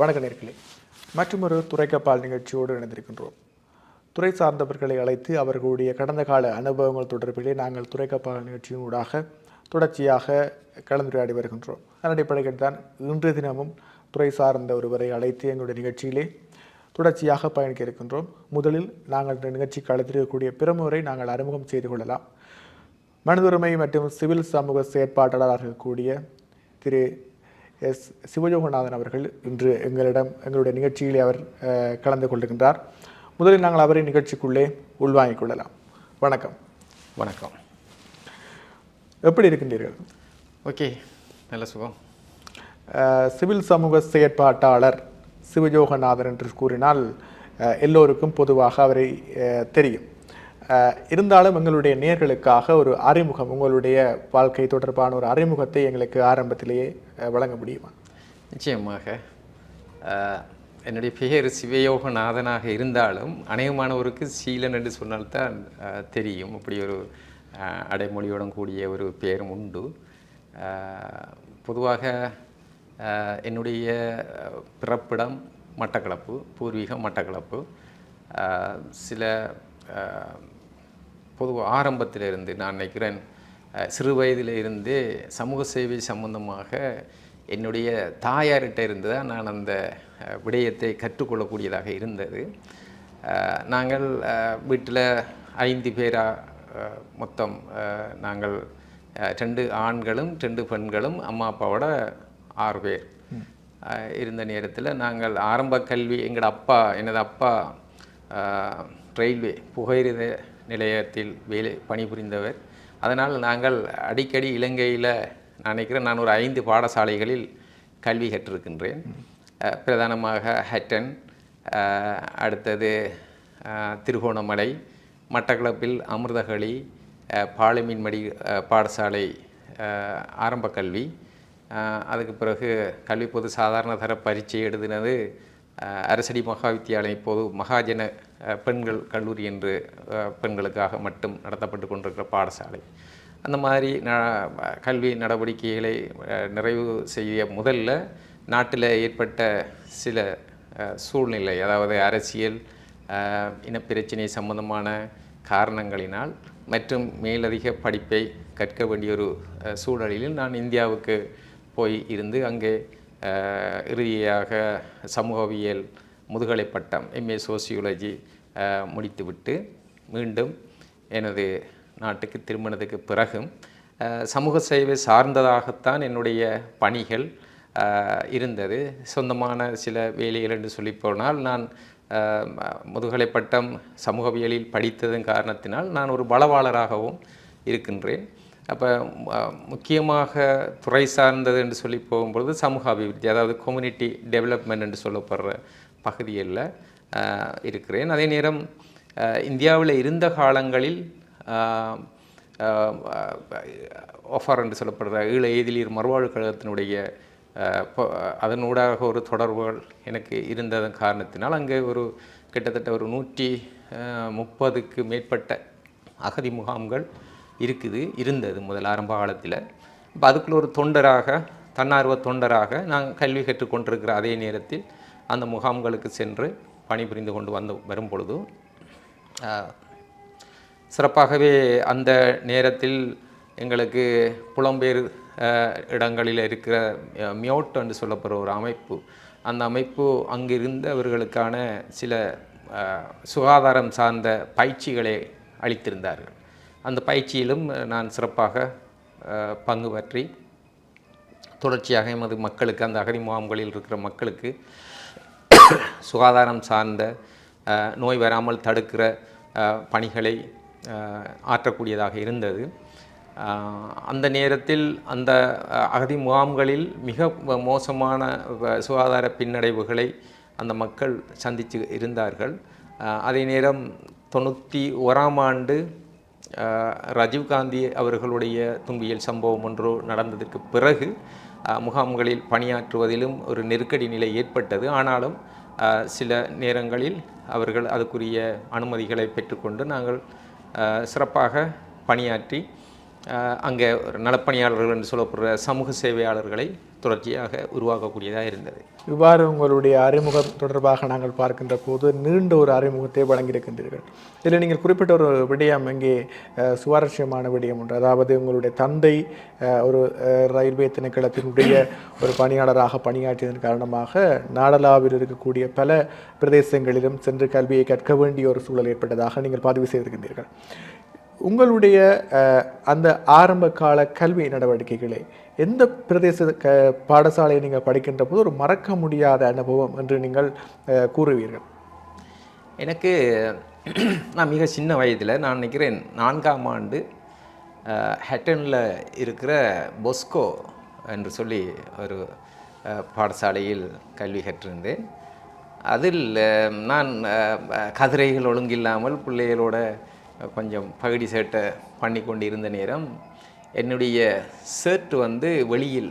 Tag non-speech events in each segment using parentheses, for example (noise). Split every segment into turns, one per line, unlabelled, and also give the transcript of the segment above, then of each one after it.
வணக்க நேர்களே. மற்றொரு துறைக்கப்பால் நிகழ்ச்சியோடு இணைந்திருக்கின்றோம். துறை சார்ந்தவர்களை அழைத்து அவர்களுடைய கடந்த கால அனுபவங்கள் தொடர்பிலே நாங்கள் துறைக்கப்பால் நிகழ்ச்சியின் ஊடாக தொடர்ச்சியாக கலந்துரையாடி வருகின்றோம். அதன் அடிப்படையில் தான் இன்றைய தினமும் துறை சார்ந்த ஒருவரை அழைத்து எங்களுடைய நிகழ்ச்சியிலே தொடர்ச்சியாக பயணிக்க இருக்கின்றோம். முதலில் நாங்கள் இந்த நிகழ்ச்சிக்கு அழைத்திருக்கக்கூடிய பிறமுறை நாங்கள் அறிமுகம் செய்து கொள்ளலாம். மனிதுரிமை மற்றும் சிவில் சமூக செயற்பாட்டாளராக இருக்கக்கூடிய திரு எஸ் சிவயோகநாதன் அவர்கள் இன்று எங்களிடம் எங்களுடைய நிகழ்ச்சியிலே அவர் கலந்து கொள்கின்றார் முதலில் நாங்கள் அவரை நிகழ்ச்சிக்குள்ளே உள்வாங்கிக் கொள்ளலாம். வணக்கம்.
வணக்கம்.
எப்படி இருக்கின்றீர்கள்?
ஓகே நல்ல சுகம்.
சிவில் சமூக செயற்பாட்டாளர் சிவயோகநாதன் என்று கூறினால் எல்லோருக்கும் பொதுவாக அவரை தெரியும். இருந்தாலும் எங்களுடைய நேர்களுக்காக ஒரு அறிமுகம் உங்களுடைய வாழ்க்கை தொடர்பான ஒரு அறிமுகத்தை எங்களுக்கு ஆரம்பத்திலேயே வழங்க முடியுமா?
நிச்சயமாக. என்னுடைய பெயர் சிவயோகநாதனாக இருந்தாலும் அநேகமானவருக்கு சீலன் என்று சொன்னால்தான் தெரியும். அப்படி ஒரு அடைமொழியுடன் கூடிய ஒரு பெயரும் உண்டு. பொதுவாக என்னுடைய பிறப்பிடம் மட்டக்களப்பு பூர்வீகம் மட்டக்களப்பு. சில பொது ஆரம்பத்திலிருந்து நான் நினைக்கிறேன் சிறு வயதிலிருந்தே சமூக சேவை சம்பந்தமாக என்னுடைய தாயார்கிட்ட இருந்து தான் நான் அந்த விடயத்தை கற்றுக்கொள்ளக்கூடியதாக இருந்தது. நாங்கள் வீட்டில் ஐந்து பேராக மொத்தம் நாங்கள் ரெண்டு ஆண்களும் ரெண்டு பெண்களும் அம்மா அப்பாவோட ஆறு பேர். இருந்த நேரத்தில் நாங்கள் ஆரம்ப கல்வி எங்களோட அப்பா எனது அப்பா ரயில்வே புகையிரத நிலையத்தில் வேலை பணிபுரிந்தவர். அதனால் நாங்கள் அடிக்கடி இலங்கையில் நான் நினைக்கிறேன் நான் ஒரு ஐந்து பாடசாலைகளில் கல்வி கற்றிருக்கின்றேன். பிரதானமாக ஹட்டன் அடுத்தது திருகோணமலை மட்டக்களப்பில் அமிர்தகளி ஆஹ், பாடசாலை ஆரம்ப கல்வி. அதுக்கு பிறகு கல்வி பொது சாதாரண தர பரீட்சை எழுதினது அரசடி மகா வித்தியாலயம் இப்போது மகாஜன பெண்கள் கல்லூரி என்று பெண்களுக்காக மட்டும் நடத்தப்பட்டு கொண்டிருக்கிற பாடசாலை. அந்த மாதிரி ந கல்வி நடவடிக்கைகளை நிறைவு செய்ய முதல்ல நாட்டில் ஏற்பட்ட சில சூழ்நிலை அதாவது அரசியல் இனப்பிரச்சினை சம்பந்தமான காரணங்களினால் மற்றும் மேலதிக படிப்பை கற்க வேண்டிய ஒரு சூழலில் நான் இந்தியாவுக்கு போய் இருந்து அங்கே இறுதியாக சமூகவியல் முதுகலை பட்டம் எம்ஏ சோசியோலஜி முடித்துவிட்டு மீண்டும் எனது நாட்டுக்கு திரும்பினதுக்கு பிறகும் சமூக சேவை சார்ந்ததாகத்தான் என்னுடைய பணிகள் இருந்தது. சொந்தமான சில வேலைகள் என்று சொல்லி போனால் நான் முதுகலை பட்டம் சமூகவியலில் படித்ததன் காரணத்தினால் நான் ஒரு பலவாளராகவும் இருக்கின்றேன். அப்போ முக்கியமாக துறை சார்ந்தது என்று சொல்லி போகும்பொழுது சமூக அபிவிருத்தி அதாவது கம்யூனிட்டி டெவலப்மெண்ட் என்று சொல்லப்படுற பகுதிகளில் இருக்கிறேன். அதே நேரம் இந்தியாவில் இருந்த காலங்களில் ஒஃபர் என்று சொல்லப்படுற ஈழ எதிலீர் மறுவாழ்வு கழகத்தினுடைய அதனூடாக ஒரு தொடர்புகள் எனக்கு இருந்ததன் காரணத்தினால் அங்கே ஒரு கிட்டத்தட்ட ஒரு நூற்றி முப்பதுக்கு மேற்பட்ட அகதி முகாம்கள் இருக்குது இருந்தது முதல் ஆரம்ப காலத்தில். இப்போ அதுக்குள்ள ஒரு தொண்டராக தன்னார்வ தொண்டராக நான் கல்வி கற்றுக்கொண்டிருக்கிற அதே நேரத்தில் அந்த முகாம்களுக்கு சென்று பணிபுரிந்து கொண்டு வந்து வரும் பொழுதும் சிறப்பாகவே அந்த நேரத்தில் எங்களுக்கு புலம்பெயர் இடங்களில் இருக்கிற மியோட் என்று சொல்லப்படுற ஒரு அமைப்பு. அந்த அமைப்பு அங்கிருந்தவர்களுக்கான சில சுகாதாரம் சார்ந்த பயிற்சிகளை அளித்திருந்தார்கள். அந்த பயிற்சியிலும் நான் சிறப்பாக பங்கு பற்றி தொடர்ச்சியாக எமது மக்களுக்கு அந்த அகதி முகாம்களில் இருக்கிற மக்களுக்கு சுகாதாரம் சார்ந்த நோய் வராமல் தடுக்கிற பணிகளை ஆற்றக்கூடியதாக இருந்தது. அந்த நேரத்தில் அந்த அகதி முகாம்களில் மிக மோசமான சுகாதார பின்னடைவுகளை அந்த மக்கள் சந்தித்து இருந்தார்கள். அதே நேரம் தொண்ணூற்றி ஓராம் ஆண்டு ராஜீவ்காந்தி அவர்களுடைய துன்பியல் சம்பவம் ஒன்று நடந்ததற்கு பிறகு முகாம்களில் பணியாற்றுவதிலும் ஒரு நெருக்கடி நிலை ஏற்பட்டது. ஆனாலும் சில நேரங்களில் அவர்கள் அதுக்குரிய அனுமதிகளை பெற்றுக்கொண்டு நாங்கள் சிறப்பாக பணியாற்றி அங்கே ஒரு நலப்பணியாளர்கள் என்று சொல்லப்படுற சமூக சேவையாளர்களை தொடர்ச்சியாக உருவாக்கக்கூடியதாக இருந்தது.
இவ்வாறு உங்களுடைய அறிமுகம் தொடர்பாக நாங்கள் பார்க்கின்ற போது நீண்ட ஒரு அறிமுகத்தை வழங்கியிருக்கின்றீர்கள். இதில் நீங்கள் குறிப்பிட்ட ஒரு விடயம் இங்கே சுவாரஸ்யமான விடயம் ஒன்று. அதாவது உங்களுடைய தந்தை ஒரு ரயில்வே திணைக்களத்தினுடைய ஒரு பணியாளராக பணியாற்றியதன் காரணமாக நாடலாவில் இருக்கக்கூடிய பல பிரதேசங்களிலும் சென்று கல்வியை கற்க வேண்டிய ஒரு சூழல் ஏற்பட்டதாக நீங்கள் பதிவு செய்திருக்கின்றீர்கள். உங்களுடைய அந்த ஆரம்ப கால கல்வி நடவடிக்கைகளை எந்த பிரதேச க பாடசாலையை நீங்கள் படிக்கின்ற போது ஒரு மறக்க முடியாத அனுபவம் என்று நீங்கள் கூறுவீர்கள்?
எனக்கு நான் மிக சின்ன வயதில் நான் நினைக்கிறேன் நான்காம் ஆண்டு ஹெட்டனில் இருக்கிற பொஸ்கோ என்று சொல்லி ஒரு பாடசாலையில் கல்வி கற்றிருந்தேன். அதில் நான் கதிரைகள் ஒழுங்கில்லாமல் பிள்ளைகளோட கொஞ்சம் பகுடி சேட்டை பண்ணி கொண்டு இருந்த நேரம் என்னுடைய ஷர்ட் வந்து வெளியில்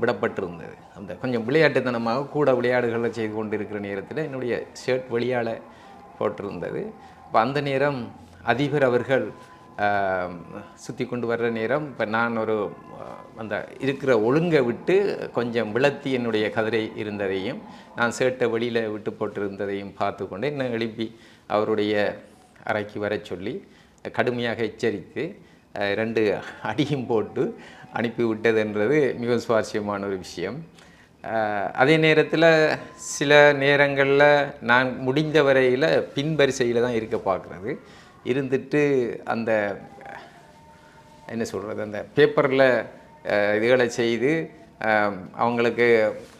விடப்பட்டிருந்தது. அந்த கொஞ்சம் விளையாட்டுத்தனமாக கூட விளையாடுகளை செய்து கொண்டு இருக்கிற நேரத்தில் என்னுடைய ஷர்ட் வெளியால் போட்டிருந்தது. இப்போ அந்த நேரம் அதிபர் அவர்கள் சுற்றி கொண்டு வர்ற நேரம் இப்போ நான் ஒரு அந்த இருக்கிற ஒழுங்கை விட்டு கொஞ்சம் விளத்தி என்னுடைய கதிரை இருந்ததையும் நான் சேட்டை வெளியில் விட்டு போட்டிருந்ததையும் பார்த்து கொண்டு என்னை எழுப்பி அவருடைய அறைக்கு வரச் சொல்லி கடுமையாக எச்சரித்து ரெண்டு அடியும் போட்டு அனுப்பி விட்டதுன்றது மிக சுவாரஸ்யமான ஒரு விஷயம். அதே நேரத்தில் சில நேரங்களில் நான் முடிந்த வரையில் பின்வரிசையில் தான் இருக்க பார்க்குறது இருந்துட்டு அந்த என்ன சொல்கிறது அந்த பேப்பரில் இதுகளை செய்து அவங்களுக்கு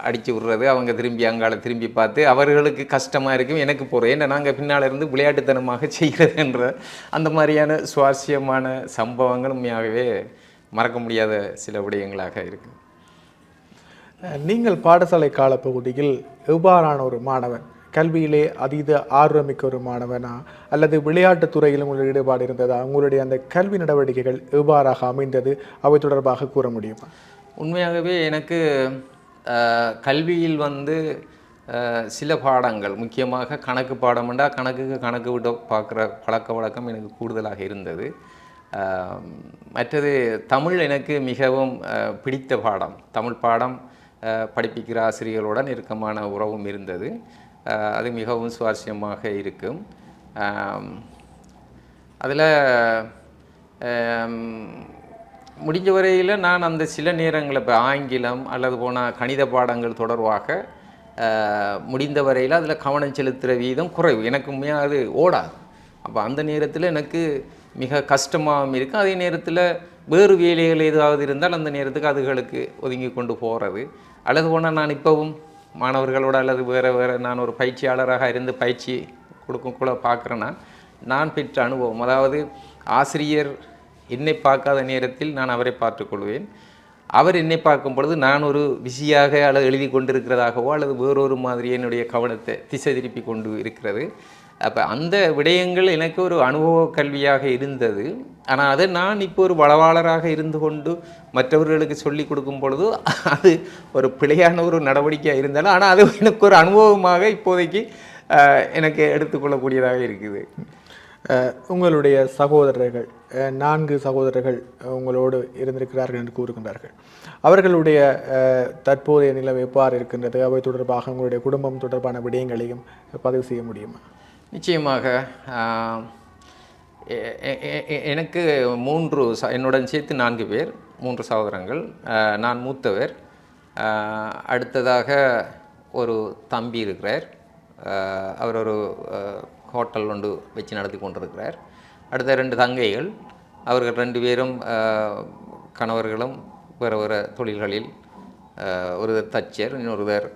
அடித்து விடுறது அவங்க திரும்பி அங்கால திரும்பி பார்த்து அவர்களுக்கு கஷ்டமாக இருக்கும் எனக்கு போகிறோம் ஏன்னா நாங்கள் பின்னால் இருந்து விளையாட்டுத்தனமாக (laughs) செய்கிறதுன்ற அந்த மாதிரியான சுவாரஸ்யமான சம்பவங்கள் உண்மையாகவே மறக்க முடியாத சில விடயங்களாக இருக்குது
நீங்கள் பாடசாலை காலப்பகுதியில் எவ்வாறான ஒரு மாணவன்? கல்வியிலே அதீத ஆர்வமிக்க ஒரு மாணவனா? அல்லது விளையாட்டுத் துறையில் உங்களுக்கு ஈடுபாடு இருந்ததா? உங்களுடைய அந்த கல்வி நடவடிக்கைகள் எவ்வாறாக அமைந்தது? அவை தொடர்பாக கூற முடியுமா?
உண்மையாகவே எனக்கு கல்வியில் வந்து சில பாடங்கள் முக்கியமாக கணக்கு பாடம்ண்டா கணக்குக்கு கணக்கு விட பார்க்குற பழக்க வழக்கம் எனக்கு கூடுதலாக இருந்தது. மற்றது தமிழ் எனக்கு மிகவும் பிடித்த பாடம். தமிழ் பாடம் படிப்பிக்கிற ஆசிரியர்களோட நெருக்கமான உறவும் இருந்தது. அது மிகவும் சுவாரஸ்யமாக இருக்கும். அதில் முடிஞ்ச வரையில் நான் அந்த சில நேரங்களில் இப்போ ஆங்கிலம் அல்லது போனால் கணித பாடங்கள் தொடர்பாக முடிந்த வரையில் அதில் கவனம் செலுத்துகிற வீதம் குறைவு. எனக்கு உண்மையாக அது ஓடாது. அப்போ அந்த நேரத்தில் எனக்கு மிக கஷ்டமாகவும் இருக்கும் அதே நேரத்தில் வேறு வேலைகள் ஏதாவது இருந்தால் அந்த நேரத்துக்கு அதுகளுக்கு ஒதுங்கி கொண்டு போகிறது அல்லது போனால் நான் இப்போவும் மாணவர்களோட அல்லது வேறு வேறு நான் ஒரு பயிற்சியாளராக இருந்து பயிற்சி கொடுக்கக்குள்ள பார்க்குறேன்னா நான் பெற்ற அனுபவம். அதாவது ஆசிரியர் என்னை பார்க்காத நேரத்தில் நான் அவரை பார்த்துக்கொள்வேன். அவர் என்னை பார்க்கும் பொழுது நான் ஒரு விசியாக அல்லது எழுதி கொண்டிருக்கிறதாகவோ அல்லது வேறொரு மாதிரி என்னுடைய கவனத்தை திசை திருப்பி கொண்டு இருக்கிறது. அப்போ அந்த விடயங்கள் எனக்கு ஒரு அனுபவ கல்வியாக இருந்தது. ஆனால் அதை நான் இப்போ ஒரு வளவாளராக இருந்து கொண்டு மற்றவர்களுக்கு சொல்லி கொடுக்கும் பொழுது அது ஒரு பிழையான ஒரு நடவடிக்கையாக இருந்தாலும் ஆனால் அது எனக்கு ஒரு அனுபவமாக இப்போதைக்கு எனக்கு எடுத்துக்கொள்ளக்கூடியதாக இருக்குது.
உங்களுடைய சகோதரர்கள் நான்கு சகோதரர்கள் உங்களோடு இருந்திருக்கிறார்கள் என்று கூறுகின்றார்கள். அவர்களுடைய தற்போதைய நிலம் எவ்வாறு இருக்கின்றது? அவை தொடர்பாக உங்களுடைய குடும்பம் தொடர்பான விடயங்களையும் பதிவு செய்ய முடியுமா?
நிச்சயமாக எனக்கு மூன்று என்னுடன் சேர்த்து நான்கு பேர் மூன்று சகோதரங்கள் நான் மூத்தவர் அடுத்ததாக ஒரு தம்பி இருக்கிறார். அவர் ஒரு ஹோட்டல் ஒன்று வச்சு நடத்தி கொண்டிருக்கிறார். அடுத்த ரெண்டு தங்கைகள் அவர்கள் ரெண்டு பேரும் கணவர்களும் வேறு வேறு தொழில்களில் ஒருவர் தச்சர் இன்னொருவர்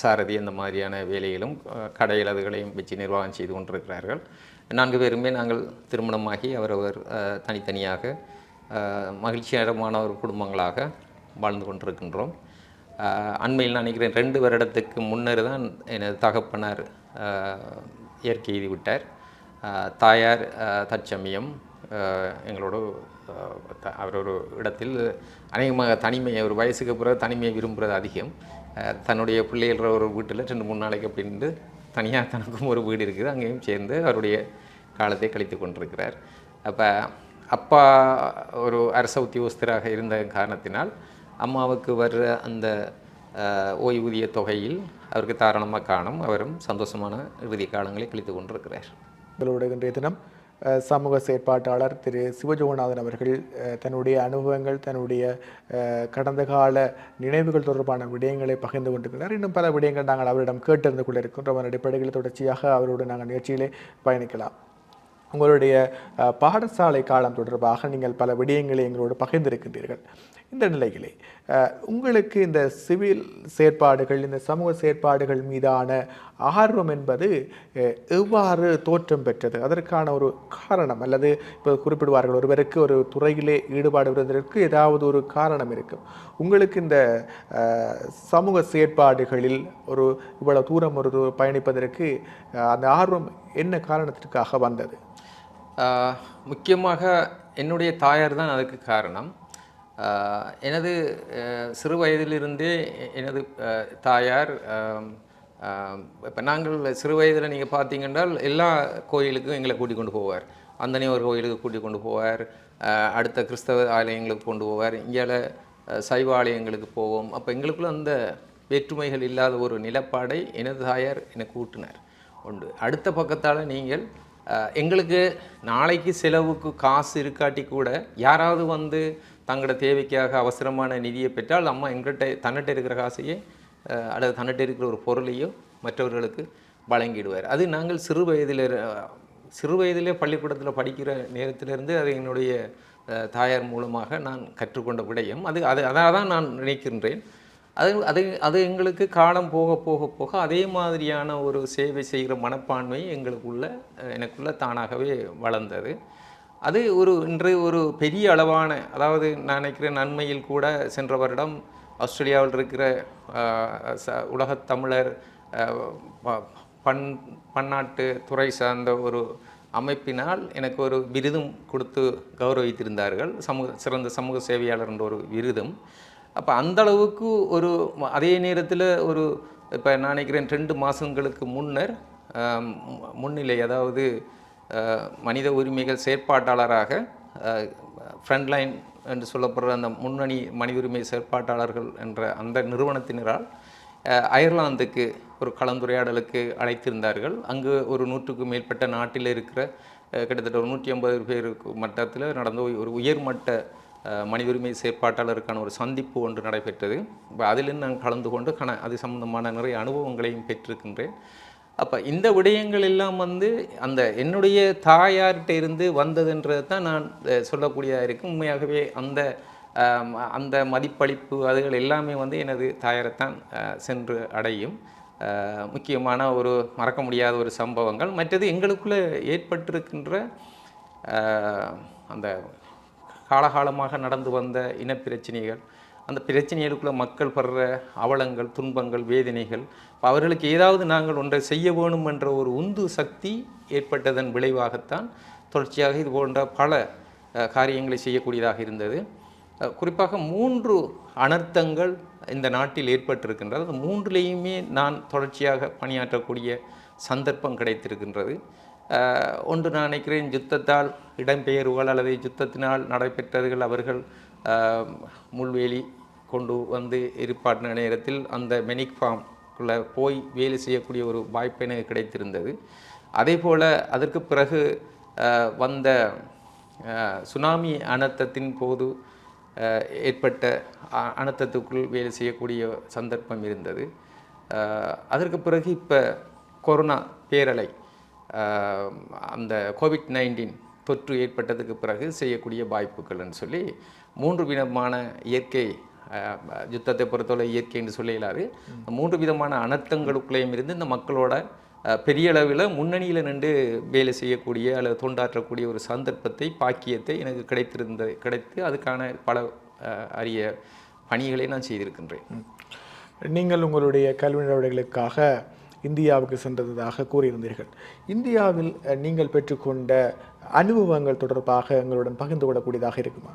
சாரதி அந்த மாதிரியான வேலைகளும் கடையில் அதுகளையும் வச்சு நிர்வாகம் செய்து கொண்டிருக்கிறார்கள். நான்கு பேருமே நாங்கள் திருமணமாகி அவரவர் தனித்தனியாக மகிழ்ச்சிகரமான ஒரு குடும்பங்களாக வாழ்ந்து கொண்டிருக்கின்றோம். அண்மையில் நான் நினைக்கிறேன் ரெண்டு வருடத்துக்கு முன்னர் தான் எனது தகப்பனார் இயற்கை எழுதி விட்டார். தாயார் தற்சமயம் எங்களோட த- அவர் ஒரு இடத்தில் அநேகமாக தனிமையை ஒரு வயசுக்கு பிறகு தனிமையை விரும்புகிறது அதிகம். தன்னுடைய பிள்ளைகள ஒரு வீட்டில் ரெண்டு மூணு நாளைக்கு அப்படின்னு தனியாக தனக்கும் ஒரு வீடு இருக்குது. அங்கேயும் சேர்ந்து அவருடைய காலத்தை கழித்து கொண்டிருக்கிறார். அப்போ அப்பா ஒரு அரச உத்தியோகஸ்தராக இருந்த காரணத்தினால் அம்மாவுக்கு வர்ற அந்த ஓய்வூதிய தொகையில் அவருக்கு தாராளமாக காணும். அவரும் சந்தோஷமான இறுதி காலங்களை கழித்து கொண்டிருக்கிறார்.
உங்களோட இன்றைய தினம் சமூக செயற்பாட்டாளர் திரு சிவஜோகநாதன் அவர்கள் தன்னுடைய அனுபவங்கள் தன்னுடைய கடந்த கால நினைவுகள் தொடர்பான விடயங்களை பகிர்ந்து கொண்டிருக்கிறார். இன்னும் பல விடயங்கள் நாங்கள் அவரிடம் கேட்டிருந்து கொள்ள இருக்கின்றோம் அதன் அடிப்படையில் தொடர்ச்சியாக அவரோடு நாங்கள் நிகழ்ச்சியிலே பயணிக்கலாம். உங்களுடைய பாடசாலை காலம் தொடர்பாக நீங்கள் பல விடயங்களை எங்களோடு பகிர்ந்திருக்கின்றீர்கள். இந்த நிலையிலே உங்களுக்கு இந்த சிவில் செயற்பாடுகள் இந்த சமூக செயற்பாடுகள் மீதான ஆர்வம் என்பது எவ்வாறு தோற்றம் பெற்றது? அதற்கான ஒரு காரணம் அல்லது இப்போ குறிப்பிடுவார்கள் ஒருவருக்கு ஒரு துறையிலே ஈடுபாடு வருவதற்கு ஏதாவது ஒரு காரணம் இருக்கும். உங்களுக்கு இந்த சமூக செயற்பாடுகளில் ஒரு இவ்வளோ தூரம் ஒரு பயணிப்பதற்கு அந்த ஆர்வம் என்ன காரணத்திற்காக வந்தது?
முக்கியமாக என்னுடைய தாயார் தான் அதுக்கு காரணம். எனது சிறு வயதிலிருந்தே எனது தாயார் இப்போ நாங்கள் சிறு வயதில் நீங்கள் பார்த்தீங்கன்றால் எல்லா கோயிலுக்கும் எங்களை கூட்டிக் கொண்டு போவார். அந்தனியவர் கோயிலுக்கு கூட்டிக் கொண்டு போவார். அடுத்த கிறிஸ்தவ ஆலயங்களுக்கு கொண்டு போவார். இந்தியாவில் சைவ ஆலயங்களுக்கு போவோம். அப்போ எங்களுக்குள்ள அந்த வேற்றுமைகள் இல்லாத ஒரு நிலப்பாடை எனது தாயார் எனக்கு ஊட்டினார். உண்டு. அடுத்த பக்கத்தால் நீங்கள் எங்களுக்கு நாளைக்கு செலவுக்கு காசு இருக்காட்டி கூட யாராவது வந்து தங்களோட தேவைக்காக அவசரமான நிதியை பெற்றால் அம்மா எங்கள்கிட்ட தன்னிட்ட இருக்கிற காசையே அல்லது தன்னிட்ட இருக்கிற ஒரு பொருளையோ மற்றவர்களுக்கு வழங்கிடுவார். அது நாங்கள் சிறு வயதில் சிறு வயதிலே பள்ளிக்கூடத்தில் படிக்கிற நேரத்திலிருந்து அது என்னுடைய தாயார் மூலமாக நான் கற்றுக்கொண்ட விடயம். அது அது அதாக தான் நான் நினைக்கின்றேன். அது அது அது எங்களுக்கு காலம் போக போக போக அதே மாதிரியான ஒரு சேவை செய்கிற மனப்பான்மை எங்களுக்குள்ள எனக்குள்ளே எனக்குள்ள தானாகவே வளர்ந்தது. அது ஒரு இன்று ஒரு பெரிய அளவான அதாவது நான் நினைக்கிறேன் நன்மையில் கூட சென்ற வருடம் ஆஸ்திரேலியாவில் இருக்கிற ச- உலகத் தமிழர் ப- பன் பன்னாட்டு துறை சார்ந்த ஒரு அமைப்பினால் எனக்கு ஒரு விருதும் கொடுத்து கௌரவித்திருந்தார்கள். சமூக சிறந்த சமூக சேவையாளர் என்ற ஒரு விருதும். அப்போ அந்த அளவுக்கு ஒரு அதே நேரத்தில் ஒரு இப்போ நான் நினைக்கிறேன் ரெண்டு மாதங்களுக்கு முன்னர் முன்னிலை அதாவது மனித உரிமைகள் செயற்பாட்டாளராக ஃப்ரண்ட்லைன் என்று சொல்லப்படுற அந்த முன்னணி மனித உரிமை செயற்பாட்டாளர்கள் என்ற அந்த நிறுவனத்தினரால் அயர்லாந்துக்கு ஒரு கலந்துரையாடலுக்கு அழைத்திருந்தார்கள். அங்கு ஒரு நூற்றுக்கும் மேற்பட்ட நாட்டில் இருக்கிற கிட்டத்தட்ட ஒரு நூற்றி ஐம்பது பேருக்கு மட்டத்தில் நடந்த ஒரு உயர்மட்ட மனித உரிமை செயற்பாட்டாளருக்கான ஒரு சந்திப்பு ஒன்று நடைபெற்றது. இப்போ அதிலும் நான் கலந்து கொண்டு கண அது சம்பந்தமான நிறைய அனுபவங்களையும் பெற்றிருக்கின்றேன். அப்போ இந்த விடயங்கள் எல்லாம் வந்து அந்த என்னுடைய தாயார்கிட்ட இருந்து வந்ததுன்றது தான் நான் சொல்லக்கூடியதாக இருக்கும் உண்மையாகவே அந்த அந்த மதிப்பளிப்பு அதுகள் எல்லாமே வந்து எனது தாயாரைத்தான் சென்று அடையும். முக்கியமான ஒரு மறக்க முடியாத ஒரு சம்பவங்கள். மற்றது எங்களுக்குள்ளே ஏற்பட்டிருக்கின்ற அந்த காலகாலமாக நடந்து வந்த இனப்பிரச்சனைகள் அந்த பிரச்சனைகளுக்குள்ள மக்கள் படுற அவலங்கள் துன்பங்கள் வேதனைகள் அவர்களுக்கு ஏதாவது நாங்கள் ஒன்றை செய்ய வேணும் என்ற ஒரு உந்து சக்தி ஏற்பட்டதன் விளைவாகத்தான் தொடர்ச்சியாக இது போன்ற பல காரியங்களை செய்யக்கூடியதாக இருந்தது. குறிப்பாக மூன்று அனர்த்தங்கள் இந்த நாட்டில் ஏற்பட்டிருக்கின்றது. மூன்றிலேயுமே நான் தொடர்ச்சியாக பணியாற்றக்கூடிய சந்தர்ப்பம் கிடைத்திருக்கின்றது. ஒன்று நான் நினைக்கிறேன் யுத்தத்தால் இடம்பெயர்வுகள் அல்லது யுத்தத்தினால் நடைபெற்றவர்கள் அவர்கள் முள்வேலி கொண்டு வந்து இருப்பாட்டின நேரத்தில் அந்த மெனிக் ஃபார்ம்குள்ளே போய் வேலை செய்யக்கூடிய ஒரு வாய்ப்பு எனக்கு கிடைத்திருந்தது. அதே போல் அதற்கு பிறகு வந்த சுனாமி அனர்த்தத்தின் போது ஏற்பட்ட அனர்த்தத்துக்குள் வேலை செய்யக்கூடிய சந்தர்ப்பம் இருந்தது. அதற்கு பிறகு இப்போ கொரோனா பேரலை அந்த கோவிட் நைன்டீன் தொற்று ஏற்பட்டதுக்கு பிறகு செய்யக்கூடிய வாய்ப்புகள்னு சொல்லி மூன்று விதமான இயற்கை யுத்தத்தை பொறுத்தவரை இயற்கை என்று மூன்று விதமான அனர்த்தங்களுக்குள்ளேயும் இருந்து இந்த மக்களோட பெரிய அளவில் முன்னணியில் நின்று வேலை செய்யக்கூடிய அல்லது தொண்டாற்றக்கூடிய ஒரு சந்தர்ப்பத்தை பாக்கியத்தை எனக்கு கிடைத்திருந்த கிடைத்து அதுக்கான பல அரிய பணிகளை நான் செய்திருக்கின்றேன்.
நீங்கள் உங்களுடைய கல்வி நடவடிக்கைகளுக்காக இந்தியாவுக்கு சென்றதாக கூறியிருந்தீர்கள். இந்தியாவில் நீங்கள் பெற்றுக்கொண்ட அனுபவங்கள் தொடர்பாக எங்களுடன் பகிர்ந்து கொள்ளக்கூடியதாக இருக்குமா?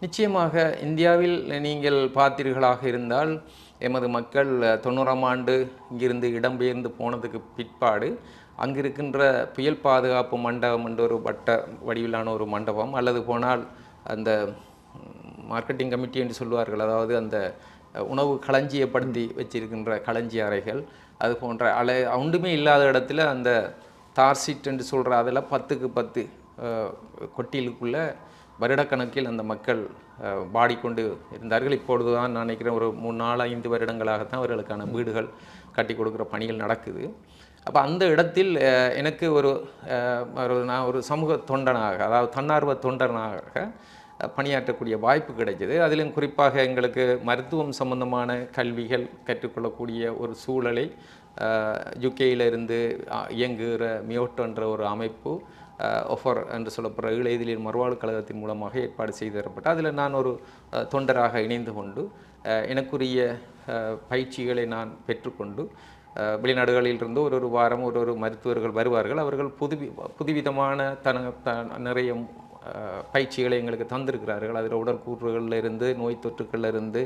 நிச்சயமாக இந்தியாவில் நீங்கள் பார்த்தீர்களாக இருந்தால் எமது மக்கள் தொண்ணூறாம் ஆண்டு இங்கிருந்து இடம்பெயர்ந்து போனதுக்கு பிற்பாடு அங்கிருக்கின்ற புயல் பாதுகாப்பு மண்டபம் என்ற ஒரு வட்ட வடிவிலான ஒரு மண்டபம் அல்லது போனால் அந்த மார்க்கெட்டிங் கமிட்டி என்று சொல்லுவார்கள் அதாவது அந்த உணவு களஞ்சியப்படுத்தி வச்சிருக்கின்ற களஞ்சி அறைகள் அது போன்ற அலை ஒன்றுமே இல்லாத இடத்துல அந்த தார் சீட் என்று சொல்கிற அதில் பத்துக்கு பத்து கொட்டிலுக்குள்ளே வருடக்கணக்கில் அந்த மக்கள் பாடிக்கொண்டு வாடிக்கொண்டு இருந்தார்கள். இப்பொழுது தான் நான் நினைக்கிறேன் ஒரு மூணு நாலு ஐந்து வருடங்களாகத்தான் அவர்களுக்கான வீடுகள் கட்டி கொடுக்குற பணிகள் நடக்குது. அப்போ அந்த இடத்தில் எனக்கு ஒரு ஒரு நான் ஒரு சமூக தொண்டனாக அதாவது தன்னார்வ தொண்டனாக பணியாற்றக்கூடிய வாய்ப்பு கிடைச்சது. அதிலும் குறிப்பாக எங்களுக்கு மருத்துவம் சம்பந்தமான கல்விகள் கற்றுக்கொள்ளக்கூடிய ஒரு சூழலை யுகேயிலிருந்து இயங்குகிற மியோட்டோன்ற ஒரு அமைப்பு ஒஃபர் என்று சொல்லப்படுற இளையதிலின் மறுவாழ்வு கழகத்தின் மூலமாக ஏற்பாடு செய்து தரப்பட்டு அதில் நான் ஒரு தொண்டராக இணைந்து கொண்டு எனக்குரிய பயிற்சிகளை நான் பெற்றுக்கொண்டு வெளிநாடுகளிலிருந்து வெளிநாடுகளில் இருந்து ஒரு ஒரு வாரம் ஒரு ஒரு மருத்துவர்கள் வருவார்கள். அவர்கள் புதுவி புதுவிதமான தன த நிறைய பயிற்சிகளை எங்களுக்கு தந்திருக்கிறார்கள். அதில் உடற்கூறுகளில் இருந்து நோய் தொற்றுக்கள்ல இருந்து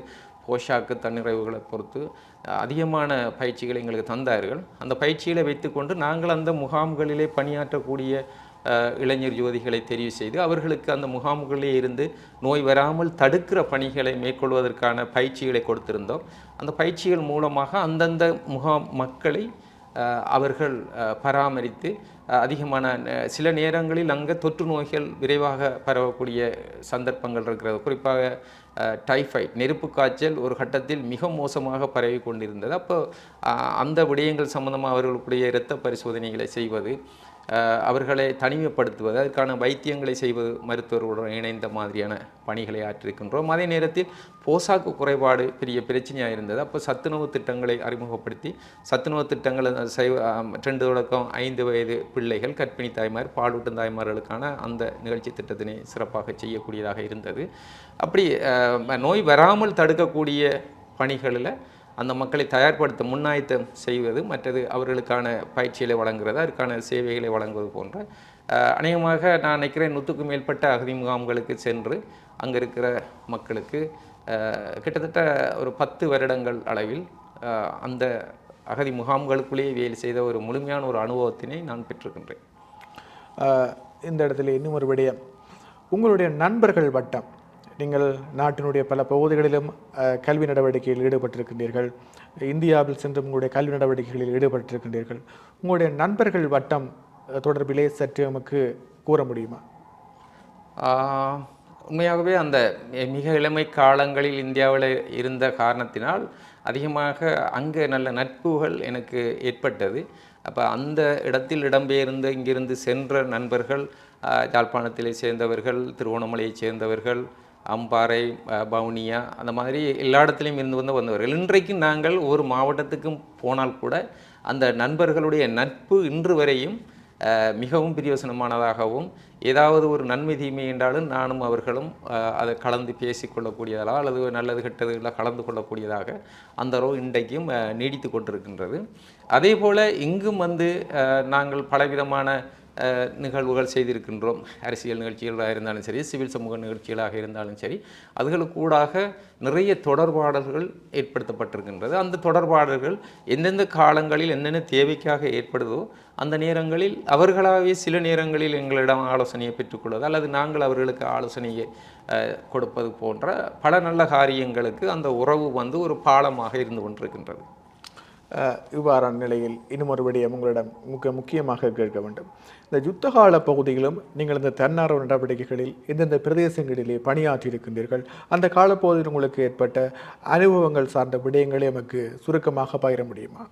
போஷாக்கு தன்னிறைவுகளை பொறுத்து அதிகமான பயிற்சிகளை எங்களுக்கு தந்தார்கள். அந்த பயிற்சிகளை வைத்துக்கொண்டு நாங்கள் அந்த முகாம்களிலே பணியாற்றக்கூடிய இளைஞர் யுவதிகளை தெரிவு செய்து அவர்களுக்கு அந்த முகாம்களிலே இருந்து நோய் வராமல் தடுக்கிற பணிகளை மேற்கொள்வதற்கான பயிற்சிகளை கொடுத்திருந்தோம். அந்த பயிற்சிகள் மூலமாக அந்தந்த முகாம் மக்களை அவர்கள் பராமரித்து அதிகமான சில நேரங்களில் அங்கே தொற்று நோய்கள் விரைவாக பரவக்கூடிய சந்தர்ப்பங்கள் இருக்கிறது. குறிப்பாக டைஃபைட் நெருப்பு காய்ச்சல் ஒரு கட்டத்தில் மிக மோசமாக பரவி கொண்டிருந்தது அப்போ அந்த விடயங்கள் சம்பந்தமாக அவர்களுடைய இரத்த பரிசோதனைகளை செய்வது அவர்களை தனிமைப்படுத்துவது அதற்கான வைத்தியங்களை செய்வது மருத்துவர்களுடன் இணைந்த மாதிரியான பணிகளை ஆற்றிருக்கின்றோம். அதே நேரத்தில் போசாக்கு குறைபாடு பெரிய பிரச்சனையாக இருந்தது. அப்போ சத்துணவு திட்டங்களை அறிமுகப்படுத்தி சத்துணவு திட்டங்கள் செய்வ ரெண்டு தொடக்கம் ஐந்து வயது பிள்ளைகள் கர்ப்பிணி தாய்மார் பாலூட்டும் தாய்மார்களுக்கான அந்த நிகழ்ச்சி திட்டத்தினை சிறப்பாக செய்யக்கூடியதாக இருந்தது. அப்படி நோய் வராமல் தடுக்கக்கூடிய பணிகளில் அந்த மக்களை தயார்படுத்த முன்னாயத்தம் செய்வது மற்றது அவர்களுக்கான பயிற்சிகளை வழங்குறது அதற்கான சேவைகளை வழங்குவது போன்ற அநேகமாக நான் நினைக்கிறேன் நூற்றுக்கும் மேற்பட்ட அகதி முகாம்களுக்கு சென்று அங்கே இருக்கிற மக்களுக்கு கிட்டத்தட்ட ஒரு பத்து வருடங்கள் அளவில் அந்த அகதி முகாம்களுக்குள்ளேயே வேலை செய்த ஒரு முழுமையான ஒரு அனுபவத்தினை நான் பெற்றிருக்கின்றேன்.
இந்த இடத்துல இன்னும் ஒரு விடயம். உங்களுடைய நண்பர்கள் வட்டம் நீங்கள் நாட்டினுடைய பல பகுதிகளிலும் கல்வி நடவடிக்கையில் ஈடுபட்டிருக்கின்றீர்கள். இந்தியாவில் சென்று உங்களுடைய கல்வி நடவடிக்கைகளில் ஈடுபட்டிருக்கின்றீர்கள். உங்களுடைய நண்பர்கள் வட்டம் தொடர்பிலே சற்று நமக்கு கூற முடியுமா?
உண்மையாகவே அந்த மிக இளமை காலங்களில் இந்தியாவில் இருந்த காரணத்தினால் அதிகமாக அங்கே நல்ல நட்புகள் எனக்கு ஏற்பட்டது. அப்போ அந்த இடத்தில் இடம்பெயர்ந்த இங்கிருந்து சென்ற நண்பர்கள் ஆஹ், யாழ்ப்பாணத்திலே சேர்ந்தவர்கள் திருவோணமலையைச் சேர்ந்தவர்கள் அம்பாறை பவுனியா அந்த மாதிரி எல்லா இடத்துலையும் இருந்து வந்து வந்தவர்கள். இன்றைக்கு நாங்கள் ஒரு மாவட்டத்துக்கும் போனால் கூட அந்த நண்பர்களுடைய நட்பு இன்று வரையும் மிகவும் பிரியோசனமானதாகவும் ஏதாவது ஒரு நன்மை தீமை என்றாலும் நானும் அவர்களும் அதை கலந்து பேசிக்கொள்ளக்கூடியதாக அல்லது நல்லது கெட்டதுகளை கலந்து கொள்ளக்கூடியதாக அந்த உறவு இன்றைக்கும் நீடித்து கொண்டிருக்கின்றது. அதே போல் இங்கும் வந்து நாங்கள் பலவிதமான நிகழ்வுகள் செய்திருக்கின்றோம். அரசியல் நிகழ்ச்சிகளாக இருந்தாலும் சரி சிவில் சமூக நிகழ்ச்சிகளாக இருந்தாலும் சரி அதுகளுக்கூடாக நிறைய தொடர்பாடல்கள் ஏற்படுத்தப்பட்டிருக்கின்றது. அந்த தொடர்பாடல்கள் எந்தெந்த காலங்களில் என்னென்ன தேவைக்காக ஏற்படுதோ அந்த நேரங்களில் அவர்களாகவே சில நேரங்களில் எங்களிடம் ஆலோசனையை பெற்றுக்கொள்வது அல்லது நாங்கள் அவர்களுக்கு ஆலோசனையை கொடுப்பது போன்ற பல நல்ல காரியங்களுக்கு அந்த உறவு வந்து ஒரு பாலமாக இருந்து கொண்டிருக்கின்றது.
இவ்வாறான நிலையில் இன்னும் ஒரு விடயம் உங்களிடம் மிக முக்கியமாக கேட்க வேண்டும். இந்த யுத்தகால பகுதியிலும் நீங்கள் இந்த தன்னார்வ நடவடிக்கைகளில் இந்தந்த பிரதேசங்களிலே பணியாற்றி இருக்கின்றீர்கள். அந்த காலப்பகுதியில் உங்களுக்கு ஏற்பட்ட அனுபவங்கள் சார்ந்த விடயங்களை நமக்கு சுருக்கமாக பகிர முடியுமா?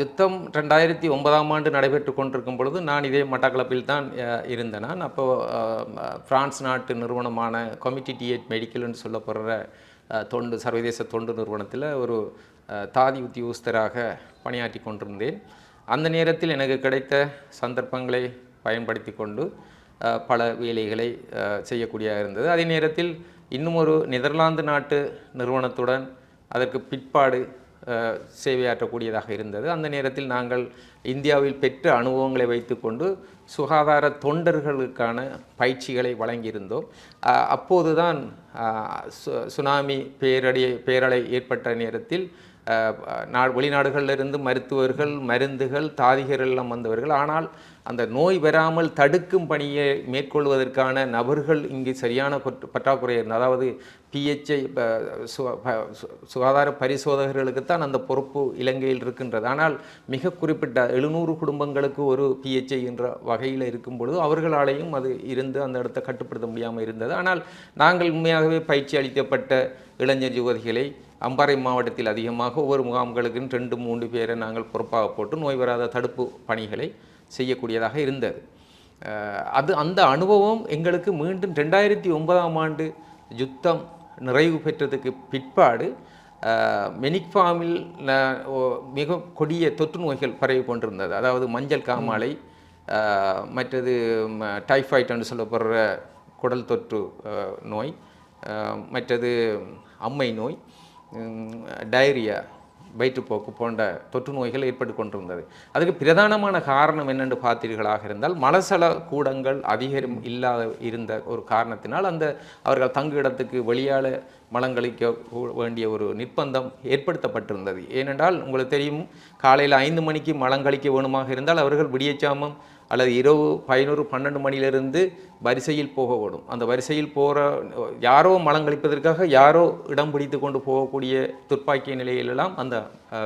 யுத்தம் ரெண்டாயிரத்தி ஒன்பதாம் ஆண்டு நடைபெற்று கொண்டிருக்கும் பொழுது நான் இதே மட்டக்களப்பில் தான் இருந்தேன். நான் அப்போ பிரான்ஸ் நாட்டு நிறுவனமான கமிட்டி டிஎட் மெடிக்கல்னு சொல்லப்படுற தொண்டு சர்வதேச தொண்டு நிறுவனத்தில் ஒரு தாதி உத்தியோகஸ்தராக பணியாற்றி கொண்டிருந்தேன். அந்த நேரத்தில் எனக்கு கிடைத்த சந்தர்ப்பங்களை பயன்படுத்தி கொண்டு பல வேலைகளை ஆஹ் செய்யக்கூடியதாக இருந்தது. அதே நேரத்தில் இன்னும் ஒரு நெதர்லாந்து நாட்டு நிறுவனத்துடன் அதற்கு பிற்பாடு சேவையாற்றக்கூடியதாக இருந்தது. அந்த நேரத்தில் நாங்கள் இந்தியாவில் பெற்ற அனுபவங்களை வைத்துக்கொண்டு சுகாதார தொண்டர்களுக்கான பயிற்சிகளை வழங்கியிருந்தோம். அப்போது அப்போதுதான் சு சுனாமி பேரடி பேரலை ஏற்பட்ட நேரத்தில் நா வெளிநாடுகளில் இருந்து மருத்துவர்கள் மருந்துகள் தாதிகர் எல்லாம் வந்தவர்கள். ஆனால் அந்த நோய் வராமல் தடுக்கும் பணியை மேற்கொள்வதற்கான நபர்கள் இங்கு சரியான பற்று- பற்றாக்குறை இருந்தது அதாவது பிஹெச்ஐ சுகாதார பரிசோதகர்களுக்குத்தான் அந்த பொறுப்பு இலங்கையில் இருக்கின்றது. ஆனால் மிக குறிப்பிட்ட எழுநூறு குடும்பங்களுக்கு ஒரு பிஹெச்ஐ என்ற வகையில் இருக்கும் பொழுது அவர்களாலேயும் அது இருந்து அந்த இடத்தை கட்டுப்படுத்த முடியாமல் இருந்தது. ஆனால் நாங்கள் உண்மையாகவே பயிற்சி அளிக்கப்பட்ட இளைஞர் யுவதிகளை அம்பாறை மாவட்டத்தில் அதிகமாக ஒவ்வொரு முகாம்களுக்கும் ரெண்டு மூன்று பேரை நாங்கள் பொறுப்பாக போட்டு நோய் வராத தடுப்பு பணிகளை செய்யக்கூடியதாக இருந்தது. அது அந்த அனுபவம் எங்களுக்கு மீண்டும் ரெண்டாயிரத்தி ஒன்பதாம் ஆண்டு யுத்தம் நிறைவு பெற்றதுக்கு பிற்பாடு மெனிக் ஃபார்மில் மிக கொடிய தொற்று நோய்கள் பரவி கொண்டிருந்தது. அதாவது மஞ்சள் காமாலை மற்றது டைஃபாய்ட் சொல்லப்படுற குடல் தொற்று நோய் மற்றது அம்மை நோய் டயரியா வயிற்றுப்போக்கு போன்ற தொற்று நோய்கள் ஏற்பட்டு கொண்டிருந்தது. அதுக்கு பிரதானமான காரணம் என்னென்று பார்த்தீர்களாக இருந்தால் மலசல கூடங்கள் அதிகம் இல்லாத இருந்த ஒரு காரணத்தினால் அந்த அவர்கள் தங்கு இடத்துக்கு வெளியால மலங்களிக்க வேண்டிய ஒரு நிர்பந்தம் ஏற்படுத்தப்பட்டிருந்தது. ஏனென்றால் உங்களுக்கு தெரியும் காலையில் ஐந்து மணிக்கு மலங்களிக்க வேணுமாக இருந்தால் அவர்கள் விடியச்சாமம் அல்லது இரவு பதினோரு பன்னெண்டு மணியிலிருந்து வரிசையில் போக ஓடும் அந்த வரிசையில் போகிற யாரோ மலம் கழிப்பதற்காக யாரோ இடம் பிடித்து கொண்டு போகக்கூடிய துப்பாக்கிய நிலையிலெல்லாம் அந்த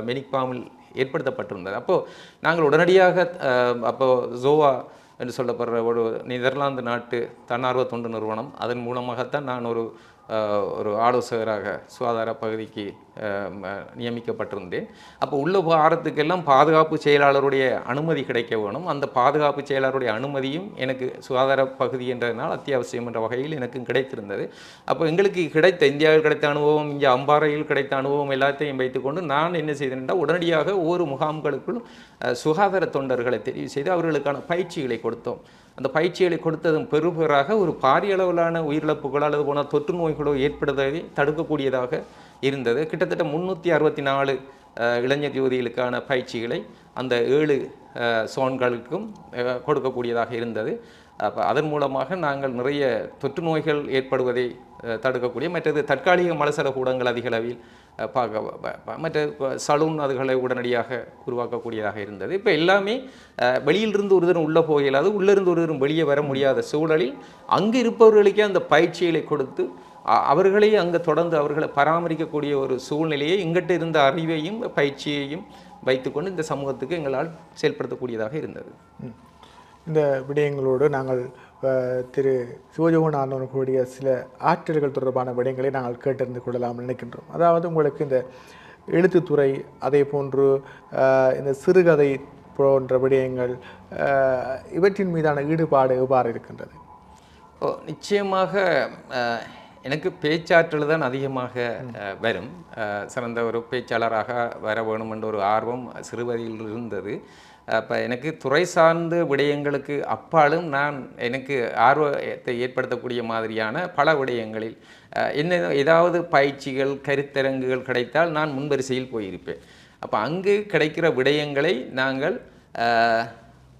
மெனிக்பாமில் ஏற்படுத்தப்பட்டிருந்தது. அப்போது நாங்கள் உடனடியாக அப்போது ஜோவா என்று சொல்லப்படுற ஒரு நெதர்லாந்து நாட்டு தன்னார்வ தொண்டு நிறுவனம் அதன் மூலமாகத்தான் நான் ஒரு ஒரு ஆலோசகராக சுகாதார பகுதிக்கு நியமிக்கப்பட்டிருந்தேன் அப்போ உள்ள வாரத்துக்கெல்லாம் பாதுகாப்பு செயலாளருடைய அனுமதி கிடைக்க வேணும். அந்த பாதுகாப்பு செயலாளருடைய அனுமதியும் எனக்கு சுகாதார பகுதி என்றதுனால் அத்தியாவசியம் என்ற வகையில் எனக்கும் கிடைத்திருந்தது. அப்போ எங்களுக்கு கிடைத்த இந்தியாவில் கிடைத்த அனுபவம் இங்கே அம்பாறையில் கிடைத்த அனுபவம் எல்லாத்தையும் வைத்துக்கொண்டு நான் என்ன செய்தேன் என்றால் உடனடியாக ஒவ்வொரு முகாம்களுக்குள் சுகாதார தொண்டர்களை தெரிவு செய்து அவர்களுக்கான பயிற்சிகளை கொடுத்தோம். அந்த பயிற்சிகளை கொடுத்ததன் பெறுபெறாக ஒரு பாரிய அளவிலான உயிரிழப்புகளோ அல்லது போன தொற்று நோய்களோ ஏற்படுவதை தடுக்கக்கூடியதாக இருந்தது. கிட்டத்தட்ட முந்நூற்றி அறுபத்தி நாலு இளைஞர் யுவதிகளுக்கான பயிற்சிகளை அந்த ஏழு சோன்களுக்கும் கொடுக்கக்கூடியதாக இருந்தது. அப்போ அதன் மூலமாக நாங்கள் நிறைய தொற்று நோய்கள் ஏற்படுவதை தடுக்கக்கூடிய மற்றது தற்காலிக மலசல கூடங்கள் அதிக அளவில் பார்க்க மற்ற சலூன் அதுகளை உடனடியாக உருவாக்கக்கூடியதாக இருந்தது இப்போ எல்லாமே அஹ், வெளியிலிருந்து ஒருத்தரும் உள்ளே போகலாது உள்ளிருந்து ஒருவரும் வெளியே வர முடியாத சூழலில் அங்கு இருப்பவர்களுக்கே அந்த பயிற்சிகளை கொடுத்து அ- அவர்களே அங்கே தொடர்ந்து அவர்களை பராமரிக்கக்கூடிய ஒரு சூழ்நிலையை எங்கிட்ட இருந்த அறிவையும் பயிற்சியையும் வைத்துக்கொண்டு இந்த சமூகத்துக்கு எங்களால் செயல்படுத்தக்கூடியதாக இருந்தது
இந்த விடயங்களோடு நாங்கள் திரு சிவஜோகன் ஆனவர்களுடைய கூடிய சில ஆற்றல்கள் தொடர்பான விடயங்களை நாங்கள் கேட்டறிந்து கொள்ளலாம் நினைக்கின்றோம். அதாவது உங்களுக்கு இந்த எழுத்துத்துறை அதே போன்று இந்த சிறுகதை போன்ற விடயங்கள் இவற்றின் மீதான ஈடுபாடு எவ்வாறு இருக்கின்றது?
ஓ நிச்சயமாக எனக்கு பேச்சாற்றல் தான் அதிகமாக வரும். சிறந்த ஒரு பேச்சாளராக வர வேணும் என்ற ஒரு ஆர்வம் சிறுவதியில் இருந்தது. அப்போ எனக்கு துறை சார்ந்த விடயங்களுக்கு அப்பாலும் நான் எனக்கு ஆர்வத்தை ஏற்படுத்தக்கூடிய மாதிரியான பல விடயங்களில் என்ன ஏதாவது பயிற்சிகள் கருத்தரங்குகள் கிடைத்தால் நான் முன்வரிசையில் போயிருப்பேன். அப்போ அங்கு கிடைக்கிற விடயங்களை நாங்கள் அஹ்,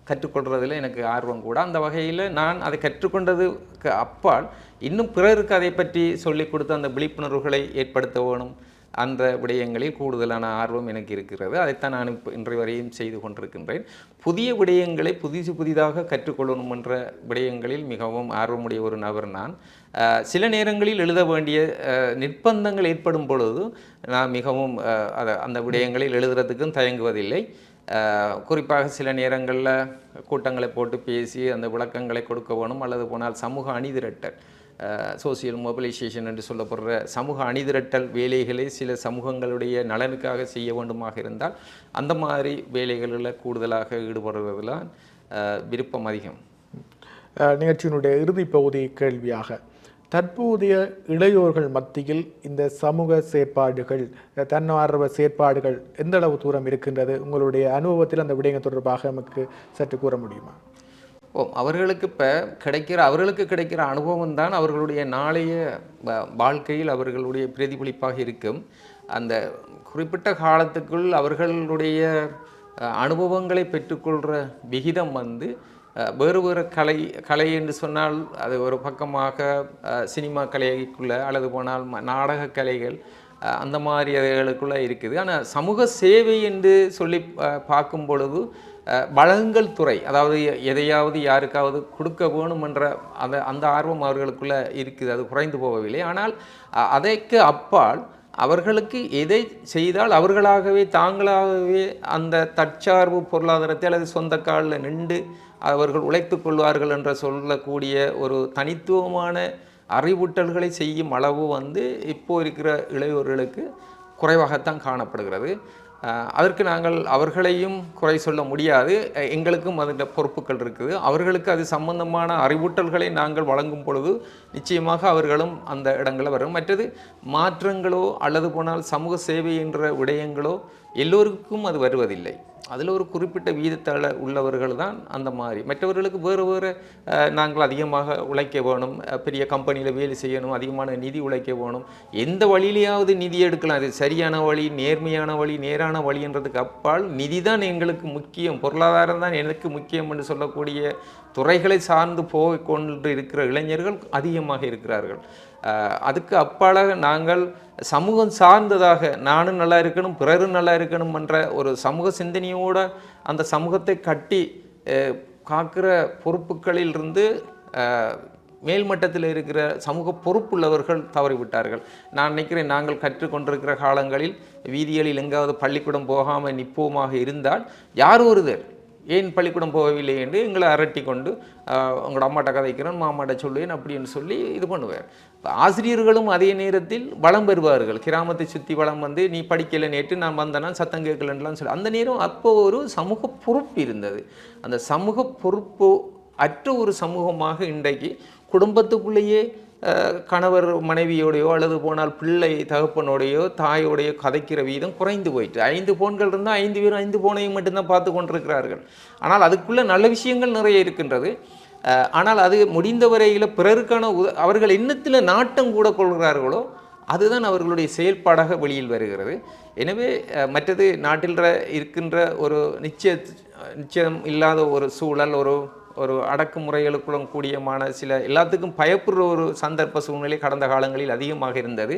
கற்றுக்கொள்றதுல எனக்கு ஆர்வம் கூட. அந்த வகையில் நான் அதை கற்றுக்கொண்டதுக்கு அப்பால் இன்னும் பிறருக்கு அதை பற்றி சொல்லிக் கொடுத்து அந்த விழிப்புணர்வுகளை ஏற்படுத்த வேணும் அந்த விடயங்களில் கூடுதலான ஆர்வம் எனக்கு இருக்கிறது. அதைத்தான் நான் இப்போ இன்றைய வரையும் செய்து கொண்டிருக்கின்றேன். புதிய விடயங்களை புதிது புதிதாக கற்றுக்கொள்ளணும் என்ற விடயங்களில் மிகவும் ஆர்வமுடைய ஒரு நபர் நான். சில நேரங்களில் எழுத வேண்டிய நிர்பந்தங்கள் ஏற்படும் பொழுது நான் மிகவும் அந்த விடயங்களில் எழுதுறதுக்கும் தயங்குவதில்லை. குறிப்பாக சில நேரங்களில் கூட்டங்களை போட்டு பேசி அந்த விளக்கங்களை கொடுக்க வேணும் அல்லது போனால் சமூக அணிதிரட்டல் சோசியல் மொபிலைசேஷன் என்று சொல்லப்படுற சமூக அணிதிரட்டல் வேலைகளை சில சமூகங்களுடைய நலனுக்காக செய்ய வேண்டுமாக இருந்தால் அந்த மாதிரி வேலைகளில் கூடுதலாக ஈடுபடுறதுலாம் விருப்பம் அதிகம்.
நிகழ்ச்சியினுடைய இறுதி பகுதி கேள்வியாக தற்போதைய இளையோர்கள் மத்தியில் இந்த சமூக செயற்பாடுகள் தன்னார்வ செயற்பாடுகள் எந்த அளவு தூரம் இருக்கின்றது? உங்களுடைய அனுபவத்தில் அந்த விடயங்கள் தொடர்பாக நமக்கு சற்று கூற முடியுமா?
ஓ அவர்களுக்கு இப்போ கிடைக்கிற அவர்களுக்கு கிடைக்கிற அனுபவம் தான் அவர்களுடைய நாளைய வாழ்க்கையில் அவர்களுடைய பிரதிபலிப்பாக இருக்கும். அந்த குறிப்பிட்ட காலத்துக்குள் அவர்களுடைய அனுபவங்களை பெற்றுக்கொள்கிற விகிதம் வந்து வேறு வேறு கலை கலை என்று சொன்னால் அது ஒரு பக்கமாக சினிமா கலைக்குள்ள அல்லது போனால் நாடக கலைகள் அந்த மாதிரி அதுகளுக்குள்ளே இருக்குது. ஆனால் சமூக சேவை என்று சொல்லி பார்க்கும் பொழுது வளங்கள் வழங்கல் துறை அதாவது எ- எதையாவது யாருக்காவது கொடுக்க வேணுமென்ற அந்த அந்த ஆர்வம் அவர்களுக்குள்ளே இருக்குது. அது குறைந்து போகவில்லை. ஆனால் அதைக்கு அப்பால் அவர்களுக்கு எதை செய்தால் அவர்களாகவே தாங்களாகவே அந்த தற்சார்பு பொருளாதாரத்தை அல்லது சொந்த காலில் நின்று அவர்கள் உழைத்து கொள்வார்கள் என்று சொல்லக்கூடிய ஒரு தனித்துவமான அறிவூட்டல்களை செய்யும் அளவு வந்து இப்போ இருக்கிற இளையோர்களுக்கு குறைவாகத்தான் காணப்படுகிறது. அதற்கு நாங்கள் அவர்களையும் குறை சொல்ல முடியாது. எங்களுக்கும் அதில் பொறுப்புகள் இருக்குது. அவர்களுக்கு அது சம்பந்தமான அறிவூட்டல்களை நாங்கள் வழங்கும் பொழுது நிச்சயமாக அவர்களும் அந்த இடங்களில் வரும். மற்றது மாற்றங்களோ அல்லது போனால் சமூக சேவை என்ற விடயங்களோ எல்லோருக்கும் அது வருவதில்லை. அதில் ஒரு குறிப்பிட்ட வீதத்தால் உள்ளவர்கள் தான் அந்த மாதிரி. மற்றவர்களுக்கு வேறு வேறு நாங்கள் அதிகமாக உழைக்க வேணும் பெரிய கம்பெனியில் வேலை செய்யணும் அதிகமான நிதி உழைக்க வேணும். எந்த வழியிலையாவது நிதி எடுக்கலாம். அது சரியான வழி நேர்மையான வழி நேரான வழின்றதுக்கு அப்பால் நிதி தான் எங்களுக்கு முக்கியம். பொருளாதாரம் தான் எனக்கு முக்கியம் என்று சொல்லக்கூடிய துறைகளை சார்ந்து போய் கொண்டு இருக்கிற இளைஞர்கள் அதிகமாக இருக்கிறார்கள். அதுக்கு அப்பால நாங்கள் சமூகம் சார்ந்ததாக நானும் நல்லா இருக்கணும் பிறரும் நல்லா இருக்கணும் என்ற ஒரு சமூக சிந்தனையோடு அந்த சமூகத்தை கட்டி காக்கிற பொறுப்புகளில் இருந்து மேல்மட்டத்தில் இருக்கிற சமூக பொறுப்புள்ளவர்கள் தவறிவிட்டார்கள் நான் நினைக்கிறேன் நாங்கள் கற்றுக்கொண்டிருக்கிற காலங்களில் வீதிகளில் எங்காவது பள்ளிக்கூடம் போகாமல் நிற்போமாக இருந்தால் யார் ஒருதர் ஏன் பள்ளிக்கூடம் போகவில்லை? என்று எங்களை அரட்டி கொண்டு உங்களோட அம்மாட்ட கதைக்கிறேன் மாமாட்ட சொல்லுவேன் அப்படின்னு சொல்லி இது பண்ணுவார். ஆசிரியர்களும் அதே நேரத்தில் வளம் பெறுவார்கள். கிராமத்தை சுற்றி வளம் வந்து நீ படிக்கலை நேற்று நான் வந்தேன்னா சத்தம் கேட்கலன்னுலாம் சொல்லி அந்த நேரம் அப்போ ஒரு சமூக பொறுப்பு இருந்தது. அந்த சமூக பொறுப்பு அற்ற ஒரு சமூகமாக இன்றைக்கு குடும்பத்துக்குள்ளேயே கணவர் மனைவியோடையோ அல்லது போனால் பிள்ளை தகப்பனோடையோ தாயோடையோ கதைக்கிற வீதம் குறைந்து போயிட்டு ஐந்து போன்கள் இருந்தால் ஐந்து பேரும் ஐந்து போனையும் மட்டும்தான் பார்த்து கொண்டிருக்கிறார்கள். ஆனால் அதுக்குள்ளே நல்ல விஷயங்கள் நிறைய இருக்கின்றது. ஆனால் அது முடிந்த வரையில் பிறருக்கான உத அவர்கள் எண்ணத்தில் நாட்டம் கூட கொள்கிறார்களோ அதுதான் அவர்களுடைய செயல்பாடாக வெளியில் வருகிறது. எனவே மற்றது நாட்டில் இருக்கின்ற ஒரு நிச்சய நிச்சயம் இல்லாத ஒரு சூழல் ஒரு ஒரு அடக்குமுறைகளுக்குள்ளும் கூடியமான சில எல்லாத்துக்கும் பயப்படுற ஒரு சந்தர்ப்ப சூழ்நிலை கடந்த காலங்களில் அதிகமாக இருந்தது.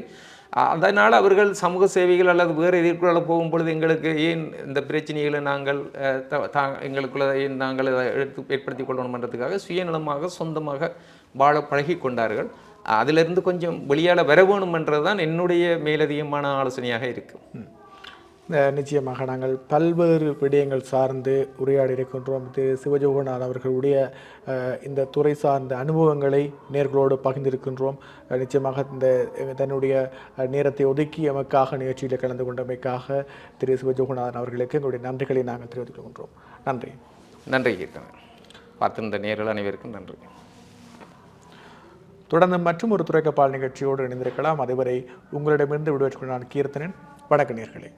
அதனால் அவர்கள் சமூக சேவைகள் அல்லது வேறு எதிர்ப்புகளை போகும் பொழுது எங்களுக்கு ஏன் இந்த பிரச்சனைகளை நாங்கள் த- தா- எங்களுக்குள்ள ஏன் நாங்கள் எடுத்து ஏற்படுத்தி கொள்ளணுமன்றதுக்காக சுயநலமாக சொந்தமாக வாழ பழகி கொண்டார்கள். அதிலிருந்து கொஞ்சம் வெளியால் வர வேணுமென்றது தான் என்னுடைய மேலதிகமான ஆலோசனையாக இருக்கும்
நிச்சயமாக நாங்கள் பல்வேறு விடயங்கள் சார்ந்து உரையாடி இருக்கின்றோம். திரு சிவஜோகநாத் அவர்களுடைய இந்த துறை சார்ந்த அனுபவங்களை நேர்களோடு பகிர்ந்திருக்கின்றோம். நிச்சயமாக இந்த தன்னுடைய நேரத்தை ஒதுக்கி எமக்காக நிகழ்ச்சியில் கலந்து கொண்டமைக்காக திரு சிவஜோகநாதன் அவர்களுக்கு எங்களுடைய நன்றிகளை நாங்கள் தெரிவித்துக் கொள்கின்றோம். நன்றி.
நன்றி கீர்த்தனன். பார்த்திருந்த நேரில் அனைவருக்கும் நன்றி.
தொடர்ந்து மற்றும் ஒரு துறைக்கப்பால் நிகழ்ச்சியோடு இணைந்திருக்கலாம். அதுவரை உங்களிடமிருந்து விடுவதற்கு நான் கீர்த்தனன். வணக்க நேர்களே.